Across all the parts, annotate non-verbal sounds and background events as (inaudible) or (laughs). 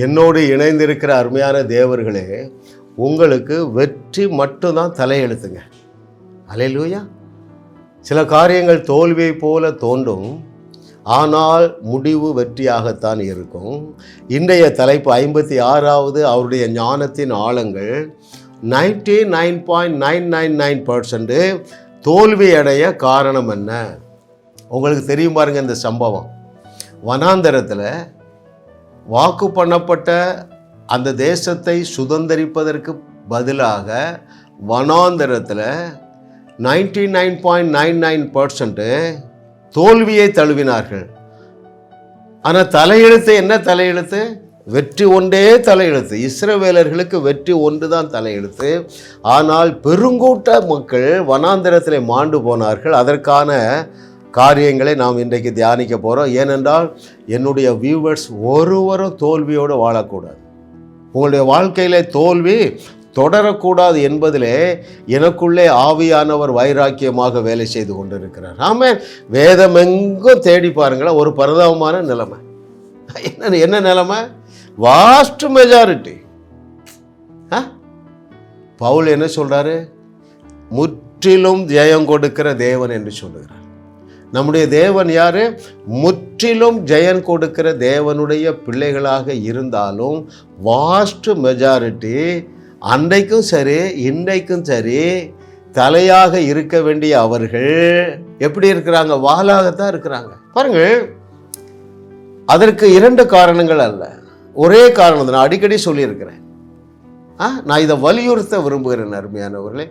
என்னோடு இணைந்திருக்கிற அருமையான தேவர்களே உங்களுக்கு வெற்றி மட்டும்தான் தலையெழுத்துங்க. அலையிலூயா. சில காரியங்கள் தோல்வியை போல தோன்றும். ஆனால் முடிவு வெற்றியாகத்தான் இருக்கும். இன்றைய தலைப்பு ஐம்பத்தி ஆறாவது அவருடைய ஞானத்தின் ஆழங்கள். Ninety nine point nine nine nine percent தோல்வி அடைய காரணம் என்ன? உங்களுக்கு தெரியும் பாருங்க இந்த சம்பவம். வனாந்தரத்தில் வாக்கு பண்ணப்பட்ட அந்த தேசத்தை சுதந்திரிப்பதற்கு பதிலாக வனாந்தரத்தில் ninety nine point nine nine percent தோல்வியை தழுவினார்கள். ஆனால் தலையெழுத்து என்ன தலையெழுத்து? வெற்றி ஒன்றே தலையெழுத்து. இஸ்ரவேலர்களுக்கு வெற்றி ஒன்று தான் தலையெழுத்து. ஆனால் பெருங்கூட்ட மக்கள் வனாந்திரத்தில் மாண்டு போனார்கள். அதற்கான காரியங்களை நாம் இன்றைக்கு தியானிக்க போகிறோம் ஏனென்றால் என்னுடைய வியூவர்ஸ் ஒருவரும் தோல்வியோடு வாழக்கூடாது. உங்களுடைய வாழ்க்கையிலே தோல்வி தொடரக்கூடாது என்பதிலே எனக்குள்ளே ஆவியானவர் வைராக்கியமாக வேலை செய்து கொண்டிருக்கிறார். ஆமே வேதம் எங்கும் தேடி பாருங்களேன் ஒரு பரிதாபமான நிலைமை. என்ன என்ன நிலைமை? வாஸ்ட் மெஜாரிட்டி பவுல் என்ன சொல்கிறாரு முற்றிலும் ஜெயம் கொடுக்கிற தேவன் என்று சொல்லுகிறார். நம்முடைய தேவன் யார்? முற்றிலும் ஜெயன் கொடுக்கிற தேவனுடைய பிள்ளைகளாக இருந்தாலும் வாஸ்ட் மெஜாரிட்டி அன்றைக்கும் சரி இன்றைக்கும் சரி தலையாக இருக்க வேண்டிய அவர்கள் எப்படி இருக்கிறாங்க? வாலாகத்தான் இருக்கிறாங்க. பாருங்க அதற்கு இரண்டு காரணங்கள் அல்ல. ஒரே காரணம் நான் அடிக்கடி சொல்லியிருக்கிறேன். ஆ நான் இதை வலியுறுத்த விரும்புகிறேன் அருமையானவர்களே.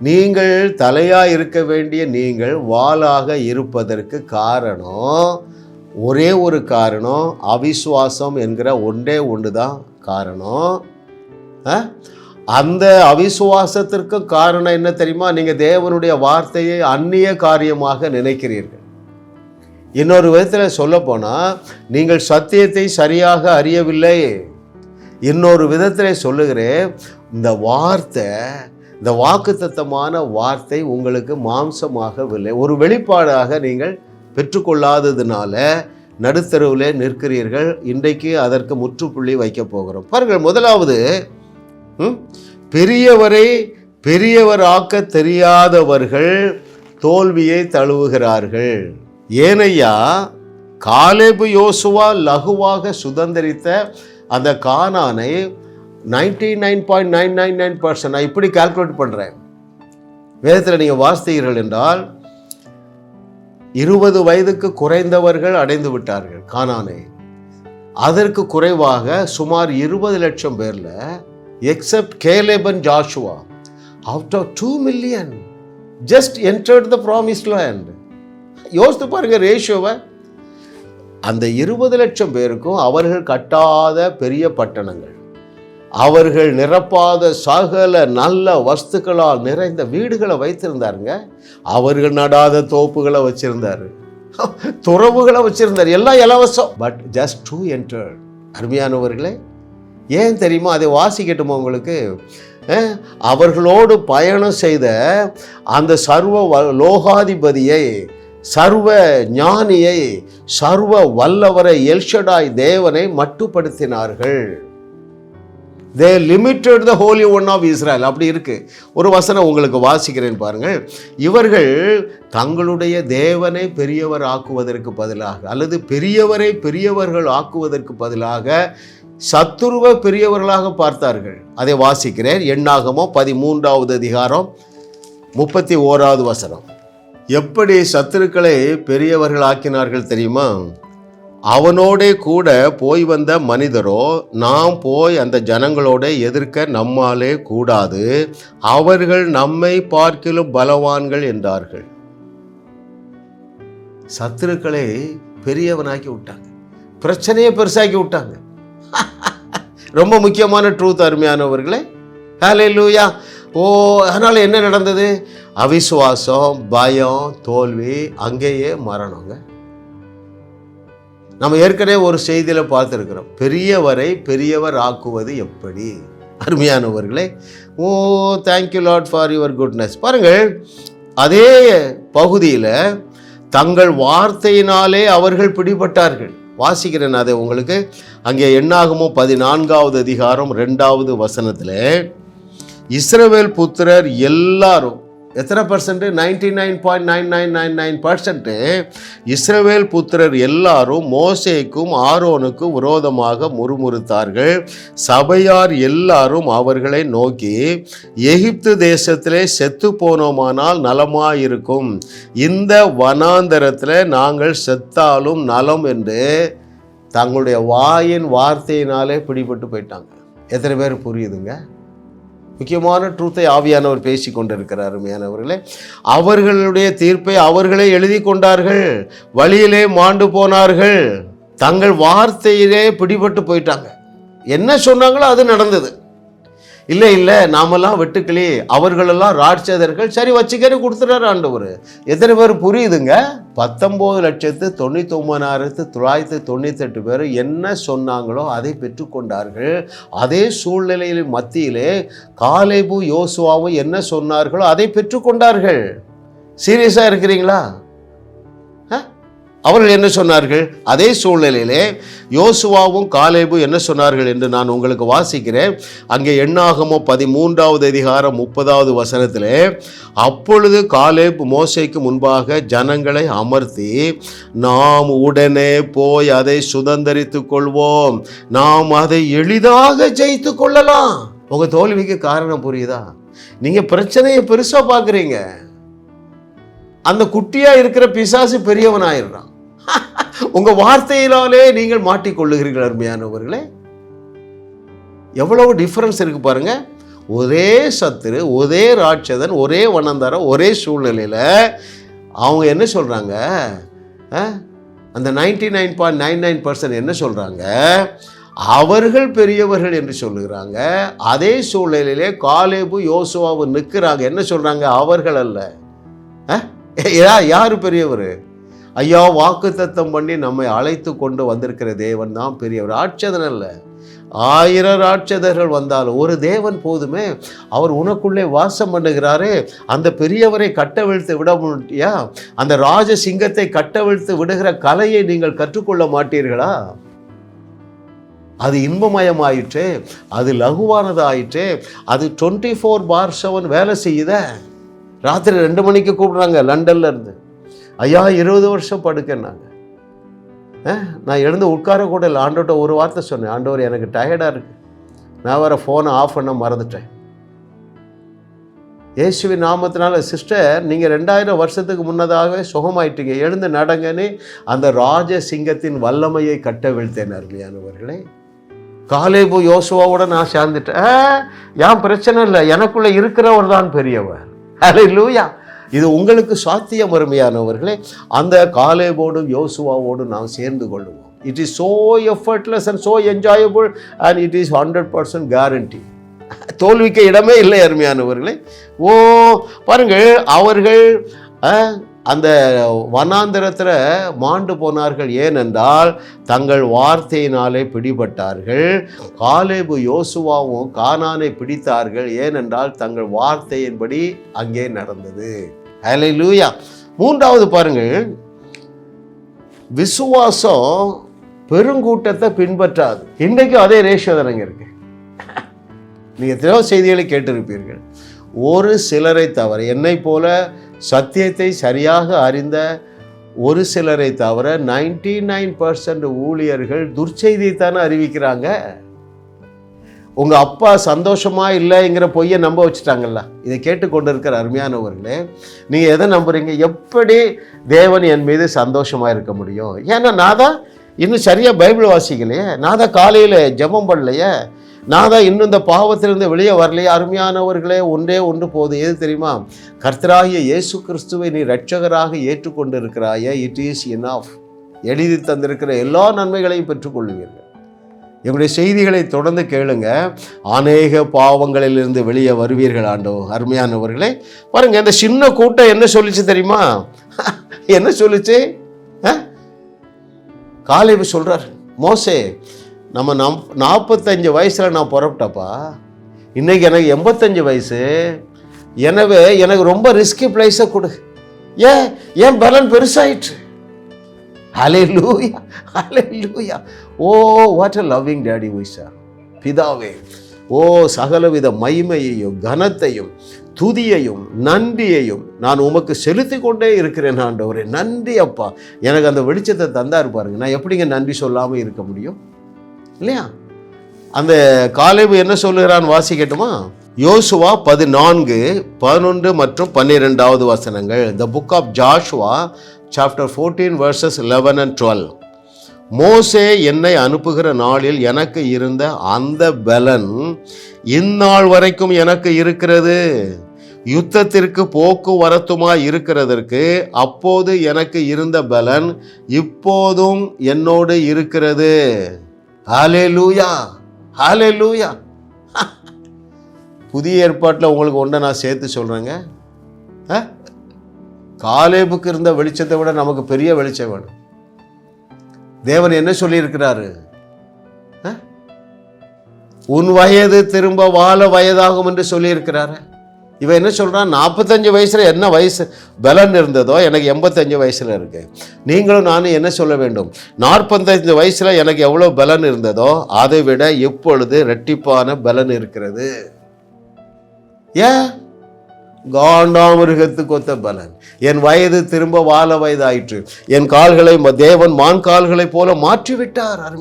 நீங்கள் தலையாக இருக்க வேண்டிய நீங்கள் வாளாக இருப்பதற்கு காரணம் ஒரே ஒரு காரணம் அவிசுவாசம் என்கிற ஒன்றே ஒன்று தான் காரணம். ஆ? அந்த அவிசுவாசத்திற்கு காரணம் என்ன தெரியுமா? நீங்கள் தேவனுடைய வார்த்தையை அந்நிய காரியமாக நினைக்கிறீர்கள். இன்னொரு விதத்தில் சொல்லப்போனால் நீங்கள் சத்தியத்தை சரியாக அறியவில்லை. இன்னொரு விதத்தில் சொல்லுகிறேன் இந்த வார்த்தை இந்த வாக்குத்தத்தமான வார்த்தை உங்களுக்கு மாம்சமாகவில்லை. ஒரு வெளிப்பாடாக நீங்கள் பெற்றுக்கொள்ளாததுனால நடுத்தருவில் நிற்கிறீர்கள். இன்றைக்கு அதற்கு முற்றுப்புள்ளி வைக்க போகிறோம். பாருங்கள் முதலாவது ம், பெரியவரை பெரியவராக்க தெரியாதவர்கள் தோல்வியை தழுவுகிறார்கள். ஏனையா காலேபு யோசுவா லகுவாக சுதந்திரித்த அந்த கானானை ninety nine point nine nine nine percent நான் இப்படி கால்குலேட் பண்ணுறேன் வேதத்தில் நீங்கள் வாசித்தீர்கள் என்றால் இருபது வயதுக்கு குறைந்தவர்கள் அடைந்து விட்டார்கள் காணானே அதற்கு குறைவாக சுமார் இருபது லட்சம் பேரில் except Caleb Joshua out of two million just entered the promise land யோசித்து பாருங்க ரேஷியோவை அந்த இருபது லட்சம் பேருக்கும் அவர்கள் கட்டாத பெரிய பட்டணங்கள். அவர்கள் நிரப்பாத சகல நல்ல வஸ்துக்களால் நிறைந்த வீடுகளை வைத்திருந்தாருங்க. அவர்கள் நடாத தோப்புகளை வச்சிருந்தார். துறவுகளை வச்சிருந்தார். எல்லாம் இலவசம். பட் ஜஸ்ட் டூ என்டர் அருமையானவர்களே ஏன் தெரியுமா? அதை வாசிக்கட்டுமா உங்களுக்கு? அவர்களோடு பயணம் செய்த அந்த சர்வ வ- லோகாதிபதியை சர்வ ஞானியை சர்வ வல்லவரை எல்ஷடாய் தேவனை மட்டுப்படுத்தினார்கள். They limited the holy one of Israel அப்படி இருக்குது ஒரு வசனம் உங்களுக்கு வாசிக்கிறேன் பாருங்கள். இவர்கள் தங்களுடைய தேவனை பெரியவர் ஆக்குவதற்கு பதிலாக அல்லது பெரியவரை பெரியவர்கள் ஆக்குவதற்கு பதிலாக சத்துருவ பெரியவர்களாக பார்த்தார்கள். அதை வாசிக்கிறேன். எண்ணாகமோ பதிமூன்றாவது அதிகாரம் முப்பத்தி ஓராவது வசனம். எப்படி சத்துருக்களை பெரியவர்கள் ஆக்கினார்கள் தெரியுமா? அவனோடே கூட போய் வந்த மனிதரோ நாம் போய் அந்த ஜனங்களோட எதிர்க்க நம்மாலே கூடாது. அவர்கள் நம்மை பார்க்கிலும் பலவான்கள் என்றார்கள். சத்துருக்களை பெரியவனாக்கி விட்டாங்க. பிரச்சனையை பெருசாக்கி விட்டாங்க. (laughs) ரொம்ப முக்கியமான ட்ரூத் அருமையானவர்களே. ஹலே லூயா ஓ அதனால் என்ன நடந்தது? அவிசுவாசம் பயம் தோல்வி அங்கேயே மரணங்க. நம்ம ஏற்கனவே ஒரு செய்தியில் பார்த்துருக்கிறோம். பெரியவரை பெரியவர் ஆக்குவது எப்படி? அருமையானவர்களே ஓ thank you lot for your goodness பாருங்கள் அதே பகுதியில் தங்கள் வார்த்தையினாலே அவர்கள் பிடிபட்டார்கள். வாசிக்கிறேன் அதை உங்களுக்கு. அங்கே என்னாகுமோ? பதினான்காவது அதிகாரம் ரெண்டாவது வசனத்தில் இஸ்ரவேல் புத்திரர் எல்லாரும் எத்தனை percent ninety nine point nine nine nine nine percent இஸ்ரவேல் புத்திரர் எல்லாரும் மோசேக்கும் ஆரோனுக்கும் விரோதமாக முறுமுறுத்தார்கள். சபையார் எல்லாரும் அவர்களை நோக்கி எகிப்து தேசத்திலே செத்து போனோமானால் நலமாயிருக்கும். இந்த வனாந்தரத்தில் நாங்கள் செத்தாலும் நலம் என்று தங்களுடைய வாயின் வார்த்தையினாலே பிடிபட்டு போயிட்டாங்க. எத்தனை பேர் புரியுதுங்க? முக்கியமான ட்ரூத்தை ஆவியானவர் பேசி கொண்டிருக்கிறார் அருமையானவர்களே. அவர்களுடைய தீர்ப்பை அவர்களே எழுதி கொண்டார்கள். வழியிலே மாண்டு போனார்கள். தங்கள் வார்த்தையிலே பிடிபட்டு போயிட்டாங்க. என்ன சொன்னாங்களோ அது நடந்தது. இல்லை இல்லை நாமெல்லாம் வெட்டுக்கிளி. அவர்களெல்லாம் ராட்சதர்கள். சரி வச்சுக்கறி கொடுத்துட்டாரு ஆண்டவர். எத்தனை பேர் புரியுதுங்க? பத்தொம்போது லட்சத்து தொண்ணூற்றி ஒம்பதாயிரத்து தொள்ளாயிரத்து தொண்ணூத்தெட்டு பேர் என்ன சொன்னாங்களோ அதை பெற்றுக்கொண்டார்கள். அதே சூழ்நிலையில் மத்தியிலே காலேபு யோசுவாவும் என்ன சொன்னார்களோ அதை பெற்றுக்கொண்டார்கள். சீரியஸாக இருக்கிறீங்களா? அவர்கள் என்ன சொன்னார்கள்? அதே சூழ்நிலையிலே யோசுவாவும் காலேபும் என்ன சொன்னார்கள் என்று நான் உங்களுக்கு வாசிக்கிறேன். அங்கே எண்ணாகமோ பதிமூன்றாவது அதிகாரம் முப்பதாவது வசனத்திலே அப்பொழுது காலேப் மோசைக்கு முன்பாக ஜனங்களை அமர்த்தி நாம் உடனே போய் அதை சுதந்தரித்து கொள்வோம். நாம் அதை எளிதாக ஜெயித்து கொள்ளலாம். உங்க தோல்விக்கு காரணம் புரியுதா? நீங்க பிரச்சனையை பெருசா பார்க்குறீங்க. அந்த குட்டியா இருக்கிற பிசாசு பெரியவன் ஆயிடுறான் உங்கள் வார்த்தையினாலே நீங்கள் மாட்டிக்கொள்ளுகிறீர்கள் அருமையானவர்களே. எவ்வளவு டிஃப்ரென்ஸ் இருக்குது பாருங்க. ஒரே சத்துரு ஒரே ராட்சதன் ஒரே வனந்தரம் ஒரே சூழ்நிலையில் அவங்க என்ன சொல்கிறாங்க அந்த ninety nine point nine nine percent என்ன சொல்கிறாங்க அவர்கள் பெரியவர்கள் என்று சொல்லுகிறாங்க. அதே சூழ்நிலையிலே காலேபு யோசுவாவும் நிற்கிறாங்க. என்ன சொல்கிறாங்க அவர்கள் அல்ல. யா யார் பெரியவர்? ஐயா வாக்கு தத்தம் பண்ணி நம்மை அழைத்து கொண்டு வந்திருக்கிற தேவன் தான் பெரியவர். ராட்சதன் அல்ல ஆயிரம் ராட்சதர்கள் வந்தாலும் ஒரு தேவன் போதுமே. அவர் உனக்குள்ளே வாசம் பண்ணுகிறாரே. அந்த பெரியவரை கட்டவிழ்த்து விட முடியா? அந்த ராஜ சிங்கத்தை கட்டவிழ்த்து விடுகிற கலையை நீங்கள் கற்றுக்கொள்ள மாட்டீர்களா? அது இன்பமயமாயிற்று. அது லகுவானது ஆயிற்று அது டுவெண்ட்டி ஃபோர் பார் செவன் வேலை செய்யுத. ராத்திரி ரெண்டு மணிக்கு கூப்பிடுறாங்க லண்டன்ல இருந்து. ஐயா இருபது வருஷம் படுக்கேன்னாங்க நான் எழுந்து உட்காரக்கூட இல்லை. ஆண்டோட்ட ஒரு வார்த்தை சொன்னேன். ஆண்டவர் எனக்கு டயர்டாக இருக்குது நான் வேறு ஃபோனை ஆஃப் பண்ண மறந்துட்டேன். இயேசுவின் நாமத்தினால சிஸ்டர் நீங்கள் ரெண்டாயிரம் வருஷத்துக்கு முன்னதாகவே சுகமாயிட்டீங்க. எழுந்து நடங்கன்னு அந்த ராஜ சிங்கத்தின் வல்லமையை கட்டவிழ்த்தேன் அருமையானவர்களே. காலேபு யோசுவாவோட நான் சேர்ந்துட்டேன். ஆ, ஏன் பிரச்சனை இல்லை. எனக்குள்ளே இருக்கிறவர் தான் பெரியவர். ஹalleluya இது உங்களுக்கு சாத்தியம் அருமையானவர்களே. அந்த காலேபோடும் யோசுவாவோடும் நாம் சேர்ந்து கொள்ளுவோம். It is so effortless and so enjoyable and it is hundred percent guarantee தோல்விக்கு இடமே இல்லை அருமையானவர்களே. ஓ பாருங்கள் அவர்கள் அந்த வனாந்திரத்தில் மாண்டு போனார்கள். ஏனென்றால் தங்கள் வார்த்தையினாலே பிடிபட்டார்கள். காலேபு யோசுவாவும் கானானை பிடித்தார்கள். ஏனென்றால் தங்கள் வார்த்தையின்படி அங்கே நடந்தது. ஹalleluya. மூன்றாவது பாருங்கள். விசுவாசம் பெருங்கூட்டத்தை பின்பற்றாது. இன்றைக்கும் அதே ரேஷியோ தானங்க இருக்கு. நீங்கள் எத்தனையோ செய்திகளை கேட்டிருப்பீர்கள். ஒரு சிலரை தவிர என்னை போல சத்தியத்தை சரியாக அறிந்த ஒரு சிலரை தவிர நைன்டி நைன் பர்சன்ட் ஊழியர்கள் துர்ச்செய்தியை தானே அறிவிக்கிறாங்க. உங்கள் அப்பா சந்தோஷமாக இல்லைங்கிற பொய்யை நம்ப வச்சுட்டாங்கல்ல? இதை கேட்டுக்கொண்டு இருக்கிற அருமையானவர்களே நீங்கள் எதை நம்புகிறீங்க எப்படி தேவன் என் மீது சந்தோஷமாக இருக்க முடியும்? ஏன்னா நான் தான் இன்னும் சரியாக பைபிள் வாசிக்கலையே. நான் தான் காலையில் ஜெபம் பண்ணலையே. நான் தான் இன்னும் இந்த பாவத்திலிருந்து வெளியே வரலையே. அருமையானவர்களே ஒன்றே ஒன்று போது எது தெரியுமா? கர்த்தராகிய இயேசு கிறிஸ்துவை நீ ரட்சகராக ஏற்றுக்கொண்டிருக்கிறாயே. இட் இஸ் இனாஃப் எழுதி தந்திருக்கிற எல்லா நன்மைகளையும் பெற்றுக்கொள்வீர்கள். எங்களுடைய செய்திகளை தொடர்ந்து கேளுங்க. அநேக பாவங்களிலிருந்து வெளியே வருவீர்கள் ஆண்டோ அருமையானவர்களே பாருங்க இந்த சின்ன கூட்டம் என்ன சொல்லிச்சு தெரியுமா? (laughs) என்ன சொல்லிச்சு? காலேபு சொல்றார் மோசே நம்ம நம் நாற்பத்தஞ்சு வயசில் நான் புறப்பட்டப்பா. இன்றைக்கி எனக்கு எண்பத்தஞ்சு வயசு. எனவே எனக்கு ரொம்ப ரிஸ்கி ப்ளேஸை கொடு. ஏன்? ஏன் பலன் பெருசாயிற்று? ஹalleluya லூயா ஓ what a loving daddy we பிதாவே ஓ சகலவித மகிமையையும் கனத்தையும் துதியையும் நன்றியையும் நான் உமக்கு செலுத்தி கொண்டே இருக்கிறேன் ஆண்டவரே. நன்றி அப்பா. எனக்கு அந்த வெளிச்சத்தை தந்தா இருப்பாருங்க நான் எப்படிங்க நன்றி சொல்லாமல் இருக்க முடியும்? இல்லையா? அந்த காலேபு என்ன சொல்லுகிறான் வாசிக்கட்டுமா யோசுவா பதினான்கு பதினொன்று மற்றும் பன்னிரெண்டாவது வசனங்கள். The book of Joshua chapter fourteen verses eleven and twelve மோசே என்னை அனுப்புகிற நாளில் எனக்கு இருந்த அந்த பலன் இந்நாள் வரைக்கும் எனக்கு இருக்கிறது. யுத்தத்திற்கு போக்குவரத்துமாய் இருக்கிறதற்கு? அப்போது எனக்கு இருந்த பலன் இப்போதும் என்னோடு இருக்கிறது. ஹalleluya ஹalleluya. புதிய ஏற்பாட்டில் உங்களுக்கு ஒன்றை நான் சேர்த்து சொல்கிறேங்க காலேபுக்கு இருந்த வெளிச்சத்தை விட நமக்கு பெரிய வெளிச்சம் வேணும். தேவன் என்ன சொல்லியிருக்கிறாரு? உன் வயது திரும்ப வாழ வயதாகும் என்று சொல்லியிருக்கிறாரு. இவன் என்ன சொல்கிறான் நாற்பத்தஞ்சு வயசில் என்ன வயசு பலன் இருந்ததோ எனக்கு எண்பத்தஞ்சு வயசில் இருக்குது நீங்களும் நானும் என்ன சொல்ல வேண்டும்? நாற்பத்தஞ்சு வயசில் எனக்கு எவ்வளோ பலன் இருந்ததோ அதை விட இப்பொழுது ரெட்டிப்பான பலன் இருக்கிறது. ஏன்? காண்டாமிருகத்துக்கு ஒத்த பலன். என் வயது திரும்ப வாழ வயதாயிற்று. என் கால்களை ம- தேவன் மான் கால்களைப் போல மாற்றி விட்டார்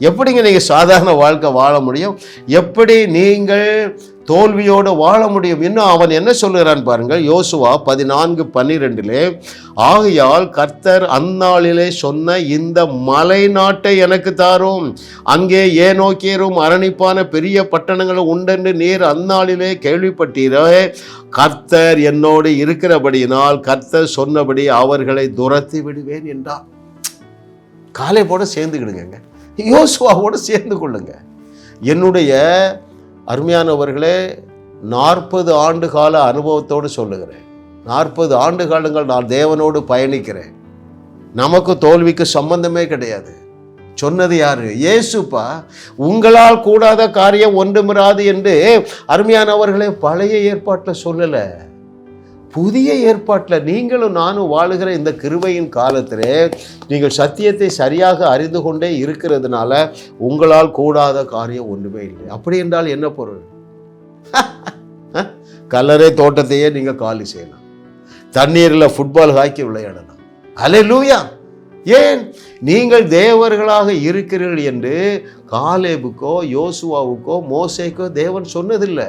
எப்படிங்க நீங்கள் சாதாரண வாழ்க்கை வாழ முடியும்? எப்படி நீங்கள் தோல்வியோடு வாழ முடியும். இன்னும் அவன் என்ன சொல்லுகிறான் பாருங்கள் யோசுவா பதினான்கு பன்னிரெண்டிலே ஆகையால் கர்த்தர் அந்நாளிலே சொன்ன இந்த மலை நாட்டை எனக்கு தாரும். அங்கே ஏனோக்கியரும் அரணிப்பான பெரிய பட்டணங்களும் உண்டென்று நீர் அந்நாளிலே கேள்விப்பட்டீரே. கர்த்தர் என்னோடு இருக்கிறபடியினால் கர்த்தர் சொன்னபடி அவர்களை துரத்தி விடுவேன் என்றார். காலைப்போட சேர்ந்துக்கிடுங்க. யோசுவாவோட சேர்ந்து கொள்ளுங்க. என்னுடைய அருமையானவர்களே நாற்பது ஆண்டு கால அனுபவத்தோடு சொல்லுகிறேன். நாற்பது ஆண்டு காலங்கள் நான் தேவனோடு பயணிக்கிறேன். நமக்கு தோல்விக்கு சம்பந்தமே கிடையாது. சொன்னது யாரு? ஏசுப்பா உங்களால் கூடாத காரியம் ஒன்றுமிராது என்று அருமையானவர்களே பழைய ஏற்பாட்டில் சொல்லலை. புதிய ஏற்பாட்டில் நீங்களும் நானும் வாழுகிற இந்த கிருவையின் காலத்திலே நீங்கள் சத்தியத்தை சரியாக அறிந்து கொண்டே இருக்கிறதுனால உங்களால் கூடாத காரியம் ஒன்றுமே இல்லை. அப்படி என்றால் என்ன பொருள்? (laughs) கல்லறை தோட்டத்தையே நீங்கள் காலி செய்யலாம். தண்ணீரில் ஃபுட்பால் ஹாக்கி விளையாடலாம். அலே லூயா ஏன்? நீங்கள் தேவர்களாக இருக்கிறீர்கள் என்று காலேபுக்கோ யோசுவாவுக்கோ மோசைக்கோ தேவன் சொன்னதில்லை.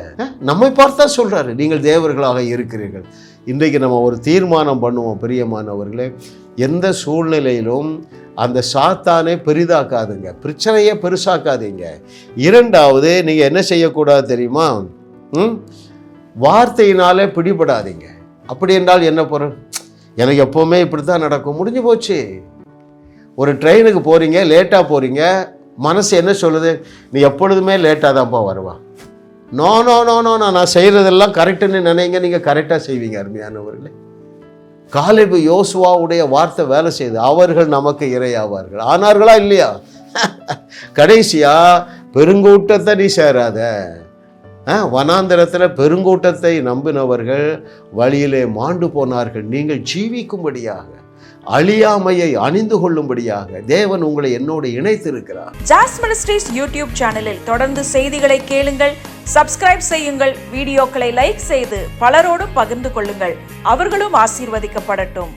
நம்மை பார்த்தா சொல்றாரு. நீங்கள் தேவர்களாக இருக்கிறீர்கள். இன்றைக்கு நம்ம ஒரு தீர்மானம் பண்ணுவோம் பிரியமானவர்களே. எந்த சூழ்நிலையிலும் அந்த சாத்தானை பெரிதாக்காதுங்க. பிரச்சனையை பெருசாக்காதீங்க. இரண்டாவது நீங்கள் என்ன செய்யக்கூடாது தெரியுமா? ம்? வார்த்தையினாலே பிடிபடாதீங்க. அப்படி என்றால் என்ன பொருள்? எனக்கு எப்போவுமே இப்படி தான் நடக்கும். முடிஞ்சு போச்சு. ஒரு ட்ரெயினுக்கு போகிறீங்க லேட்டாக போகிறீங்க மனசு என்ன சொல்லுது? நீ எப்பொழுதுமே லேட்டாக தான்ப்பா வருவா. நோ நோ நோ நோ நான் செய்கிறதெல்லாம் கரெக்டுன்னு நினைங்க. நீங்கள் கரெக்டாக செய்வீங்க அருமையானவர்களே. காலிபு யோசுவாவுடைய வார்த்தை வேலை செய்து அவர்கள் நமக்கு இரையாவார்கள். ஆனார்களா இல்லையா? (laughs) கடைசியா பெருங்கூட்டத்தை நீ சேராத. ஆ, பெருங்கூட்டத்தை நம்பினவர்கள் வழியிலே மாண்டு போனார்கள். நீங்கள் ஜீவிக்கும்படியாக. அழியாமையை அணிந்து கொள்ளும்படியாக தேவன் உங்களை என்னோடு இணைத்திருக்கிறார். ஜாஸ் மினிஸ்ட்ரீஸ் யூடியூப் சேனலில் தொடர்ந்து செய்திகளை கேளுங்கள் சப்ஸ்கிரைப் செய்யுங்கள் வீடியோக்களை லைக் செய்து பலரோடு பகிர்ந்து கொள்ளுங்கள். அவர்களும் ஆசீர்வதிக்கப்படட்டும்.